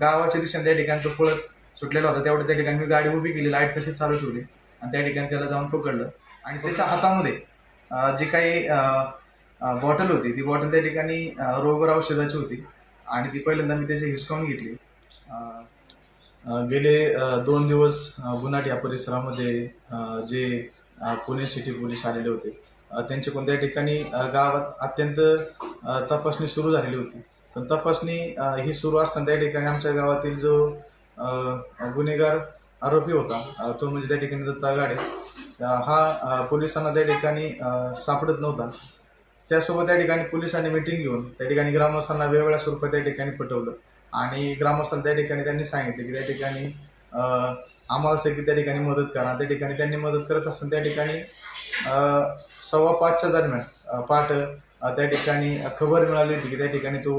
गावाच्या दिशेने त्या ठिकाणचं पळत सुटलेला होता. तेवढं त्या ठिकाणी मी गाडी उभी केली लाइट तशीच चालू ठेवली. आणि त्या ठिकाणी त्याला जाऊन पकडलं. आणि त्याच्या हातामध्ये जी काही बॉटल होती ती बॉटल त्या ठिकाणी रोगर औषधाची होती. आणि ती पहिल्यांदा मी त्याची हिसकावून घेतली. गेले दोन दिवस गुन्हाट या परिसरामध्ये जे पुणे सिटी पोलीस आलेले होते. त्यांचे कोणत्या ठिकाणी गावात अत्यंत तपासणी सुरू झालेली होती. तपासणी ही सुरू असताना त्या ठिकाणी आमच्या गावातील जो गुन्हेगार आरोपी होता तो म्हणजे त्या ठिकाणी दत्ता गाडे हा पोलिसांना त्या ठिकाणी सापडत नव्हता. त्यासोबत त्या ठिकाणी पोलिसांनी मिटिंग घेऊन त्या ठिकाणी ग्रामस्थांना वेगवेगळ्या स्वरूपात त्या ठिकाणी पटवलं. आणि ग्रामस्थांना त्या ठिकाणी त्यांनी सांगितले की त्या ठिकाणी आम्हाला सगळी त्या ठिकाणी मदत करा. त्या ठिकाणी त्यांनी मदत करत असताना त्या ठिकाणी सव्वा पाचच्या दरम्यान पाठ त्या ठिकाणी खबर मिळाली होती की त्या ठिकाणी तो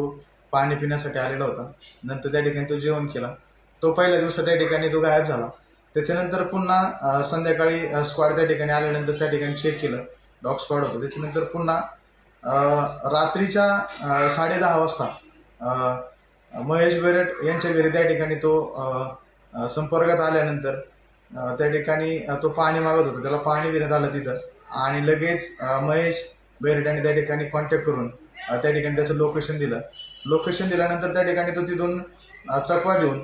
पाणी पिण्यासाठी आलेला होता. नंतर त्या ठिकाणी तो जेवण केला. तो पहिल्या दिवसात त्या ठिकाणी तो गायब झाला. त्याच्यानंतर पुन्हा संध्याकाळी स्क्वॉड त्या ठिकाणी आल्यानंतर त्या ठिकाणी चेक केलं. डॉग स्क्वॉड होतं. त्याच्यानंतर पुन्हा रात्रीच्या साडेदहा वाजता महेश बेरट यांच्या घरी त्या ठिकाणी तो संपर्कात आल्यानंतर त्या ठिकाणी तो पाणी मागत होता. त्याला पाणी देण्यात आलं तिथं. आणि लगेच महेश बेरट त्या ठिकाणी कॉन्टॅक्ट करून त्या ठिकाणी त्याचं लोकेशन दिलं. लोकेशन दिल्यानंतर त्या ठिकाणी तो तिथून चकवा देऊन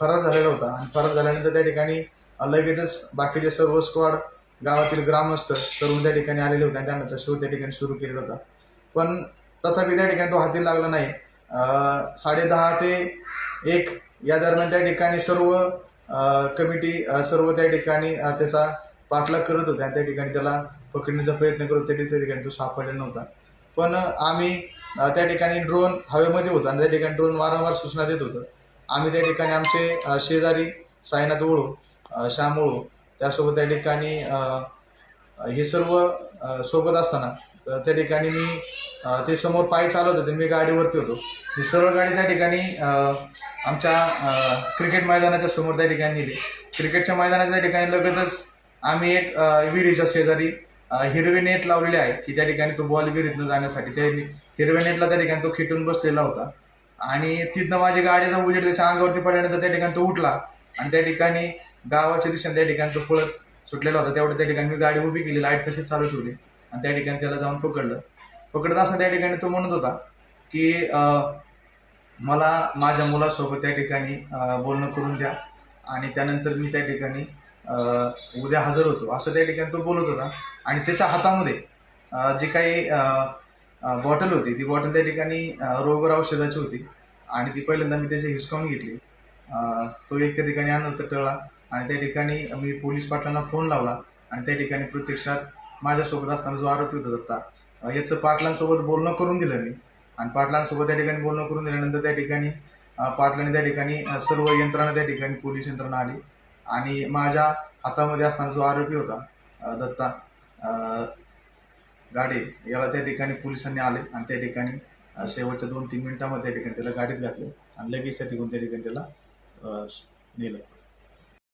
फरार झालेला होता. आणि फरार झाल्यानंतर त्या ठिकाणी लगेचच बाकीचे सर्व स्क्वॉड गावातील ग्रामस्थ तरुण त्या ठिकाणी आलेले होते आणि त्यानंतर शोध त्या ठिकाणी सुरू केलेला होता. पण तथापि त्या ठिकाणी तो हाती लागला नाही. साडेदहा ते एक या दरम्यान त्या ठिकाणी सर्व कमिटी सर्व त्या ठिकाणी त्याचा पाठलाग करत होते आणि त्या ठिकाणी त्याला पकडण्याचा प्रयत्न करत होते त्या ठिकाणी तो सापडलेला नव्हता. पण आम्ही त्या ठिकाणी ड्रोन हवेमध्ये होता आणि त्या ठिकाणी ड्रोन वारंवार सूचना देत होतं. आम्ही त्या ठिकाणी आमचे शेजारी साईनाथ ओळू श्याम ओळू त्यासोबत त्या ठिकाणी हे सर्व सोबत असताना तर त्या ठिकाणी मी ते समोर पायी चालवत होते मी गाडीवरती होतो. ही सर्व गाडी त्या ठिकाणी आमच्या क्रिकेट मैदानाच्या समोर त्या ठिकाणी नेली. क्रिकेटच्या मैदानाच्या ठिकाणी लगतच आम्ही एक विहिरीच्या शेजारी हिरवे नेट लावलेले आहे की त्या ठिकाणी तो बॉल विहिरीतनं जाण्यासाठी. त्या हिरव्या नेटला त्या ठिकाणी तो खिटून बसलेला होता. आणि तिथनं माझी गाडीचा उजेड त्याच्या अंगावरती पडल्यानंतर त्या ठिकाणी तो उठला. आणि त्या ठिकाणी गावाच्या दिशेने त्या ठिकाणी तो पळत सुटलेला होता. तेवढं त्या ठिकाणी मी गाडी उभी केली लाइट तशीच चालू ठेवली. आणि त्या ठिकाणी त्याला जाऊन पकडलं. पकडत असताना त्या ठिकाणी तो म्हणत होता की मला माझ्या मुलासोबत त्या ठिकाणी बोलणं करून द्या. आणि त्यानंतर मी त्या ठिकाणी उद्या हजर होतो. असं त्या ठिकाणी तो बोलत होता. आणि त्याच्या हातामध्ये जी काही बॉटल होती ती बॉटल त्या ठिकाणी रोगर औषधाची होती. आणि ती पहिल्यांदा मी त्याची हिसकावून घेतली. तो एक त्या ठिकाणी आणून टळला. आणि त्या ठिकाणी मी पोलीस पाटलांना फोन लावला. आणि त्या ठिकाणी प्रत्यक्षात माझ्यासोबत असताना जो आरोपी होता दत्ता याचं पाटलांसोबत बोलणं करून दिलं मी. आणि पाटलांसोबत त्या ठिकाणी बोलणं करून दिल्यानंतर त्या ठिकाणी पाटलांनी त्या ठिकाणी सर्व यंत्रणा त्या ठिकाणी पोलीस यंत्रणा आली. आणि माझ्या हातामध्ये असताना जो आरोपी होता दत्ता गाडी याला त्या ठिकाणी पोलिसांनी आले आणि त्या ठिकाणी शेवटच्या दोन तीन मिनिटामध्ये त्या ठिकाणी त्याला गाडीत घातलं आणि लगेच त्या ठिकाणी त्या ठिकाणी त्याला नेलं.